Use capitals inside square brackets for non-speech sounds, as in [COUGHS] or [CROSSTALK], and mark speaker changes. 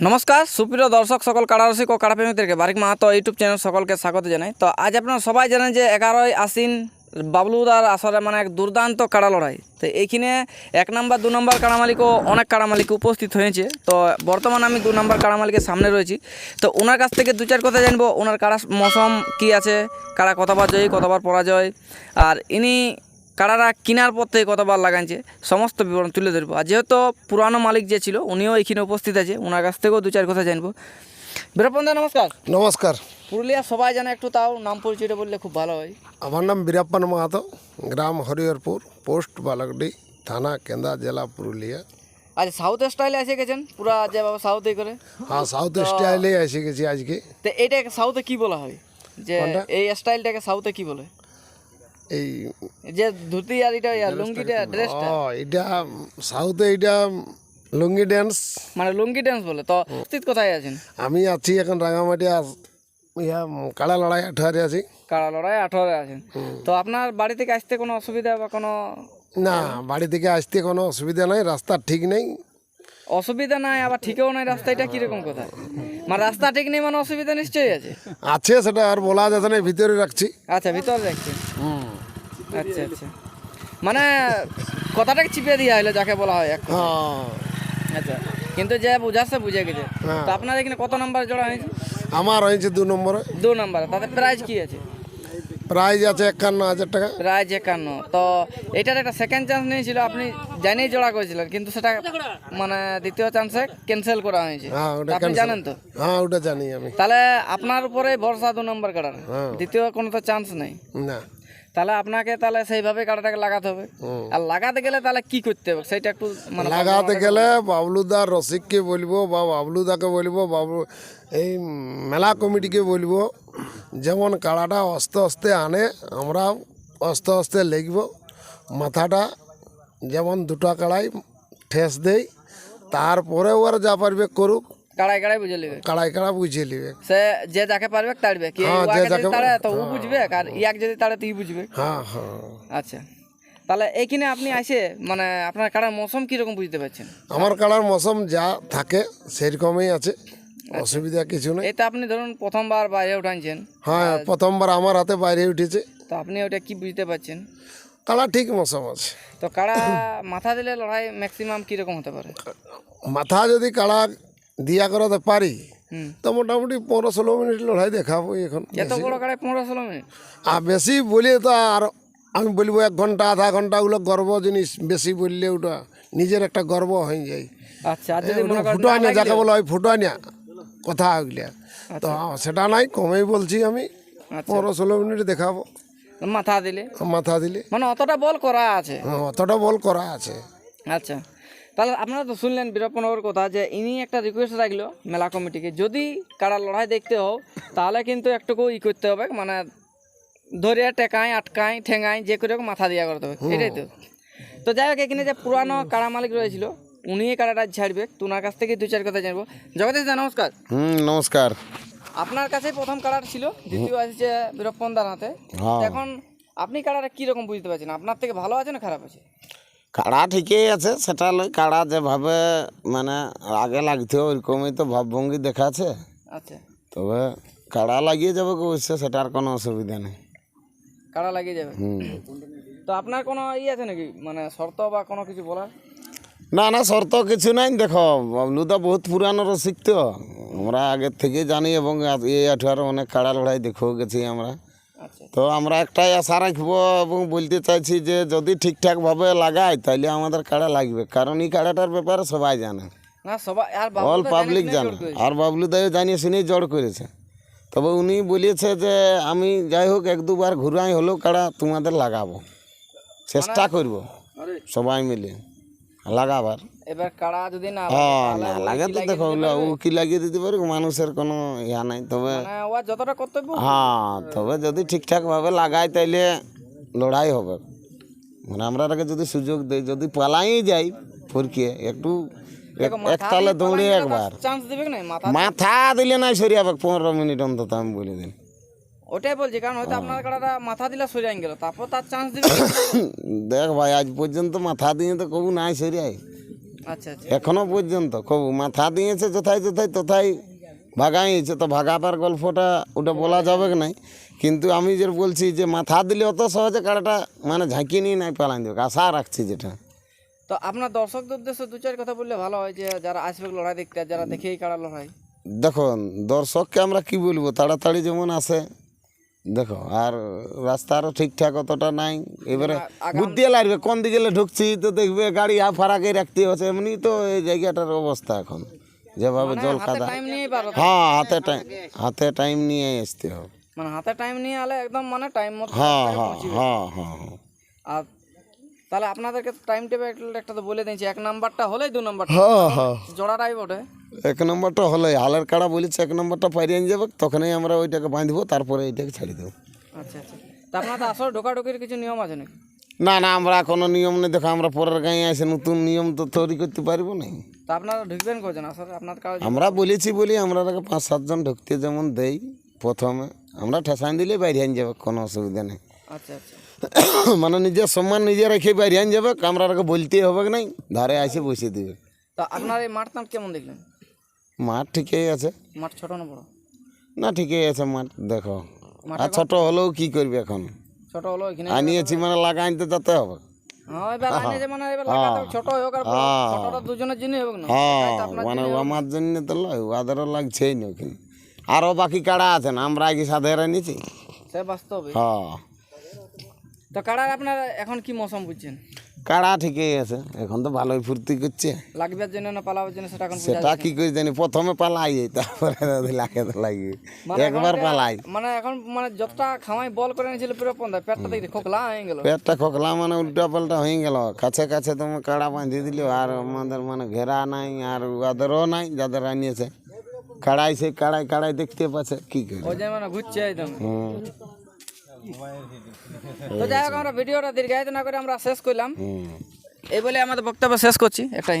Speaker 1: নমস্কার, সুপ্রিয় দর্শক সকল কাড়ারসিক ও কাড়াপ্রেমিকদেরকে বারিক মাহাতো ইউটিউব চ্যানেল সকলকে স্বাগত জানাই। তো আজ আপনারা সবাই জানেন যে এগারোই আশ্বিন বাবলুদার আসরে মানে এক দুর্দান্ত কাড়া লড়াই। তো এইখানে এক নাম্বার, দু নম্বর কাড়া মালিকও অনেক কাড়া মালিক উপস্থিত হয়েছে। তো বর্তমানে আমি দু নম্বর কাড়া মালিকের সামনে রয়েছি। তো ওনার কাছ থেকে দু চার কথা জানব, ওনার কাড়া মৌসুম কী আছে, কাড়া কতবার জয়ী, কতবার পরাজয়। আর ইনি কাড়ারা কেনার পর থেকে কতবার লাগাইছে সমস্ত বিবরণ তুলে ধরবো। আর যেহেতু পুরানো মালিক যে ছিল উনিও এখানে উপস্থিত আছে ওনার কাছ থেকেও দু চার কথা জানব। বীরপন্দা নমস্কার।
Speaker 2: নমস্কার।
Speaker 1: পুরুলিয়া সবাই জানে একটু তাও নাম পরিচয়টা বললে খুব ভালো হয়।
Speaker 2: আমার নাম বীরাপ্পান মাহাতো গ্রাম হরিহরপুর পোস্ট বালকডি থানা কেন্দা জেলা পুরুলিয়া।
Speaker 1: আচ্ছা সাউথ স্টাইলে এসে গেছেন? পুরা যেভাবে সাউথে করে।
Speaker 2: হ্যাঁ সাউথ স্টাইলে এসে গেছি আজকে।
Speaker 1: তো এইটাকে সাউথে কি বলা হয়? যে এই স্টাইলটাকে সাউথে কি বলে?
Speaker 2: এই
Speaker 1: যে ধুতি আর এটা লুঙ্গিটা ড্রেসটা
Speaker 2: ও এটা সাউথে এটা লুঙ্গি ড্যান্স
Speaker 1: মানে লুঙ্গি ড্যান্স বলে। তো উপস্থিত কোথায় আছেন?
Speaker 2: আমি আছি এখন রাঙামাটি ইয়া কাড়া লড়াই আঠারে আছি।
Speaker 1: কাড়া লড়াই আঠারো আছেন। তো আপনার বাড়ি থেকে আসতে কোনো অসুবিধা বা কোনো
Speaker 2: না বাড়ি থেকে আসতে কোনো অসুবিধা নাই রাস্তা ঠিক নেই।
Speaker 1: অসুবিধা নাই আবার ঠিকও নাই রাস্তা এটা কীরকম কথা মানে রাস্তা ঠিক নেই মানে অসুবিধা নিশ্চয়ই আছে?
Speaker 2: আছে সেটা আর বলা যাচ্ছে না ভিতরে রাখছি।
Speaker 1: আচ্ছা ভিতরে দেখছি আচ্ছা আচ্ছা। মানে কথাটাকে চিপিয়ে দেওয়া হলো যাকে বলা হয় এক
Speaker 2: হ্যাঁ।
Speaker 1: আচ্ছা কিন্তু যে বুঝাচ্ছে বুঝে গেছে। তো আপনার এখানে কত নাম্বার জোড়া হয়েছে?
Speaker 2: আমার হয়েছে দু নম্বরে।
Speaker 1: দু নম্বরে। তাতে প্রাইজ কি আছে?
Speaker 2: প্রাইজ আছে একান্ন হাজার টাকা।
Speaker 1: প্রাইজ একান্ন। তো এটার একটা সেকেন্ড চান্স নিয়েছিল আপনি জানিয়ে জোড়া করেছিলেন কিন্তু সেটা মানে দ্বিতীয় চান্সে ক্যান্সেল করা হয়েছে।
Speaker 2: হ্যাঁ
Speaker 1: আপনি জানেন তো?
Speaker 2: হ্যাঁ ওটা জানি আমি।
Speaker 1: তাহলে আপনার উপরে ভরসা দু নম্বর কাটার।
Speaker 2: হ্যাঁ।
Speaker 1: দ্বিতীয় কোনো তো চান্স নেই।
Speaker 2: না।
Speaker 1: তাহলে আপনাকে তাহলে সেইভাবে কাটাটাকে লাগাতে হবে। আর লাগাতে গেলে তাহলে কি করতে হবে? সেটা একটু মানে
Speaker 2: লাগাতে গেলে বাবলুদা রসিককে বলব বা বাবলুদাকে বলব বাবলু এই মেলা কমিটিকে বলব যেমন কাড়াটা আস্তে আস্তে আনে আমরা আস্তে আস্তে লিখব মাথাটা যেমন দুটো কাড়াই ঠেস দেই তারপরে ওরা যা পারবে করুক।
Speaker 1: কাড়াই কাড়াই বুঝে নেবে
Speaker 2: কাড়াই কাড়া বুঝিয়ে নেবে
Speaker 1: সে যে যাকে পারবে তাড়বে কি
Speaker 2: হ্যাঁ, যে
Speaker 1: যদি তাড়ে তো ও বুঝবে আর ইয়াক যদি তাড়ে তো ই বুঝবে।
Speaker 2: হ্যাঁ হ্যাঁ।
Speaker 1: আচ্ছা। তাহলে এইখানে আপনি আসে মানে আপনার কাড়ার মৌসুম কীরকম বুঝতে পারছেন?
Speaker 2: আমার কাড়ার মৌসুম যা থাকে সেরকমই আছে। অসুবিধা কিছু নেই।
Speaker 1: তো আপনি ধরুন প্রথমবার বাইরে উঠানছেন
Speaker 2: হ্যাঁ প্রথমবার আমার হাতে বাইরে উঠেছে।
Speaker 1: তো আপনি ওটা কি বুঝতে পারছেন?
Speaker 2: কাড়া ঠিক মৌসুম আছে।
Speaker 1: তো কাড়া মাথা দিলে লড়াই ম্যাক্সিমাম কীরকম হতে পারে?
Speaker 2: মাথা যদি কাড়া দিয়া করাতে পারি। তো মোটামুটি পনেরো ষোলো মিনিট লড়াই দেখাবো এখন।
Speaker 1: এত বড় কাড়াই পনেরো ষোলো মিনিট?
Speaker 2: আর বেশি বলি তো আর আমি বলব এক ঘণ্টা আধা ঘণ্টা ওগুলো গর্ব জিনিস। বেশি বললে ওটা নিজের একটা গর্ব হয়ে যায়।
Speaker 1: আচ্ছা
Speaker 2: ফুটো আনিয়া যাকে বলা হয় ফুটো আনিয়া কথা ওইগুলা তো সেটা নাই কমেই বলছি আমি। পনেরো ষোলো মিনিট দেখাবো
Speaker 1: মাথা দিলে?
Speaker 2: মাথা দিলে।
Speaker 1: মানে অতটা বল করা আছে?
Speaker 2: হ্যাঁ, অতটা বল করা আছে।
Speaker 1: আচ্ছা। তাহলে আপনারা তো শুনলেন বীরপ্পনগর কথা যে ইনি একটা রিকোয়েস্ট রাখল মেলা কমিটিকে যদি কারা লড়াই দেখতে হোক তাহলে কিন্তু একটুকু ই করতে হবে মানে ধরে টেকায় আটকায় ঠেঙায় যে করে মাথা দিয়া করতে হবে এটাই তো। তো যাই হোক এখানে যে পুরানো কারা মালিক রয়েছিল উনি কারাটা ছাড়বে তো ওনার কাছ থেকে দু চার কথা জানব। জগদীশ দা নমস্কার।
Speaker 2: হুম নমস্কার।
Speaker 1: আপনার কাছে প্রথম কাড়ার ছিল দ্বিতীয় আসছে বীরপ্পন দার হাতে।
Speaker 2: হ্যাঁ।
Speaker 1: এখন আপনি কাড়াটা কীরকম বুঝতে পারছেন? আপনার থেকে ভালো আছে না খারাপ আছে?
Speaker 3: কাড়া ঠিকই আছে সেটা লই কাড়া যেভাবে মানে আগে লাগতো ওইরকমই তো ভাবভঙ্গি দেখাচ্ছে।
Speaker 1: আচ্ছা।
Speaker 3: তবে কাড়া লাগিয়ে যাবে অবশ্য সেটার কোনো অসুবিধা নেই।
Speaker 1: কাড়া লাগিয়ে যাবে?
Speaker 3: হুম।
Speaker 1: তো আপনার কোনো ই আছে নাকি? মানে শর্ত বা কোনো কিছু বলার?
Speaker 3: না না শর্ত কিছু নাই। দেখো বাবলু তো বহুত পুরানো রসিক তো। আমরা আগের থেকে জানি এবং এই আঠারো অনেক কাড়া লড়াই দেখেও গেছি আমরা। তো আমরা একটাই আশা রাখব এবং বলতে চাইছি যে যদি ঠিকঠাকভাবে লাগাই তাহলে আমাদের কাড়া লাগবে। কারণ এই কাড়াটার ব্যাপারে সবাই জানে।
Speaker 1: না সবাই আর
Speaker 3: অল পাবলিক জানে আর বাবলু দাও জানিয়ে শুনেই জড় করেছে। তবে উনি বলেছে যে আমি যাই হোক এক দুবার ঘুরাই হলেও কাড়া তোমাদের লাগাবো। চেষ্টা করব। সবাই মিলে। লাগাবার।
Speaker 1: এবার কাড়া যদি না
Speaker 3: হ্যাঁ না লাগে তো দেখো ও কি লাগিয়ে দিতে পারে মানুষের কোনো ইয়া নাই তবে
Speaker 1: মানে যতটা কর্তব্য
Speaker 3: হ্যাঁ তবে যদি ঠিকঠাকভাবে লাগাই তাইলে লড়াই হবে। মানে আমরা যদি সুযোগ দেই যদি পালাই যাই ফরকে একটু এক- এক তালে দৌড়ে একবার।
Speaker 1: মাথা
Speaker 3: দিলে নাই সরিয়াবে পনেরো মিনিট অন্তত আমি বলে দিন
Speaker 1: ওটাই বলছি কারণ হয়তো আপনার কাড়াটা মাথা দিলে সরে গেল তারপর তার চান্স দিবে [LAUGHS]
Speaker 3: দেখ ভাই আজ পর্যন্ত মাথা দিয়ে তো কবু নাই সরিয়াই
Speaker 1: আচ্ছা আচ্ছা।
Speaker 3: এখনও পর্যন্ত খুব মাথা দিয়েছে যথাই যথাই তথাই ভাগাইছে তো ভাগাবার গল্পটা ওটা বলা যাবে কি নাই? কিন্তু আমি যে বলছি যে মাথা দিলে অত সহজে কাড়াটা মানে ঝাঁকিয়ে নিয়ে নাই পালান দেবে। আশা রাখছি যেটা।
Speaker 1: তো আপনার দর্শকদের উদ্দেশ্যে দু চার কথা বললে ভালো হয় যে যারা আসবে লড়াই দেখতে যারা দেখেই কাড়া লড়াই?
Speaker 3: দেখুন দর্শককে আমরা কি বলব? তাড়াতাড়ি যেমন আসে দেখো আর রাস্তা রাস্তারও ঠিকঠাক অতটা নাই। এবারে বুদ্ধি লাগবে কোন দিকে ঢুকছি তো দেখবে গাড়ি হা ফারাকে রাখতে হচ্ছে এমনি তো এই জায়গাটার অবস্থা এখন। যেভাবে জল খাদা হ্যাঁ হাতে টাইম হাতে টাইম নিয়ে আসতে হবে।
Speaker 1: মানে হাতে টাইম নিয়ে আলে একদম মানে টাইম মতো
Speaker 3: হ্যাঁ হ্যাঁ হ্যাঁ হ্যাঁ হ্যাঁ।
Speaker 1: আর তাহলে আপনাদেরকে টাইম টেবিল একটা তো বলে দিয়েছি এক নাম্বারটা হলেই দু নাম্বারটা
Speaker 3: হ্যাঁ হ্যাঁ।
Speaker 1: জোড়াটাই বটে।
Speaker 3: এক নম্বরটা হলে হালের কাড়া বলেছে এক নম্বরটা পাইরিয়ে নিয়ে যাবে তখনই আমরা ওইটাকে বাঁধবো তারপরে এইটাকে ছাড়ি দেবো।
Speaker 1: আচ্ছা আচ্ছা। তা আপনার তো আসলে ঢোকাঢুকির কিছু নিয়ম আছে নাকি?
Speaker 3: না না আমরা কোনো নিয়ম নেই। দেখো আমরা পরের গাঁয়ে এসে নতুন নিয়ম তো তৈরি করতে পারব না।
Speaker 1: তা আপনারা ঢুকবেন করছেন আসলে আপনার কাজ
Speaker 3: আমরা বলেছি বলি আমরা পাঁচ সাতজন ঢুকতে যেমন দেই প্রথমে। আমরা ঠেসান দিলে বাইরে আন যাবে কোনো অসুবিধা নেই।
Speaker 1: আচ্ছা আচ্ছা। [COUGHS]
Speaker 3: মানে নিজের সম্মান নিজে রেখে বাইরে আন যাবে আমরা আগে বলতে হবে নাই? ধারে এসে বসে দিবে।
Speaker 1: তা আপনার এই মাঠ নাম কেমন দেখলেন?
Speaker 3: মাঠ ঠিকই আছে।
Speaker 1: মাঠ ছোট না বড়?
Speaker 3: না ঠিকই আছে মাঠ দেখো। আর ছোট হলেও কি করবে এখন?
Speaker 1: ছোট হলো এখানে
Speaker 3: আনিয়েছি মানে লাগাই তো যেতে হবে।
Speaker 1: হ্যাঁ মানে বড়।
Speaker 3: হ্যাঁ। হ্যাঁ
Speaker 1: তো
Speaker 3: মানে আমার জন্য তো লয় ওদেরও লাগছেই না ওখানে। আরও বাকি কাড়া আছে না আমরা আগে সাথে নিয়েছি।
Speaker 1: সে বাস্তবে।
Speaker 3: হ্যাঁ।
Speaker 1: তো কাড়ার আপনার এখন কি মৌসুম বুঝছেন?
Speaker 3: কাড়া ঠিকই আছে এখন তো ভালোই ফুর্তি করছে।
Speaker 1: লাগবার জন্য না পালাবার জন্য সেটা এখন
Speaker 3: সেটা কি করে জানি প্রথমে পালাই তারপরে লাগে তো লাগবে।
Speaker 1: মানে
Speaker 3: একবার পালাই।
Speaker 1: মানে এখন মানে যতটা খামাই বল করে নিয়েছিল পুরো পন্দা পেটটা দেখতে খোকলা হয়ে গেল।
Speaker 3: পেটটা খোকলা মানে উল্টা পাল্টা হয়ে গেল। কাছে কাছে তুমি কাড়া বাঁধিয়ে দিল আর আমাদের মানে ঘেরা নাই আর ওদেরও নাই যাদের আনিয়েছে কাড়াই সেই কাড়াই কাড়াই দেখতে পাচ্ছে কি করে?
Speaker 1: ওই যে মানে ঘুরছে একদম।
Speaker 3: হুম।
Speaker 1: তো যাই হোক, আমরা ভিডিওটা দীর্ঘায়িত না করে আমরা শেষ করলাম। এই বলে আমাদের বক্তব্য শেষ করছি। একটা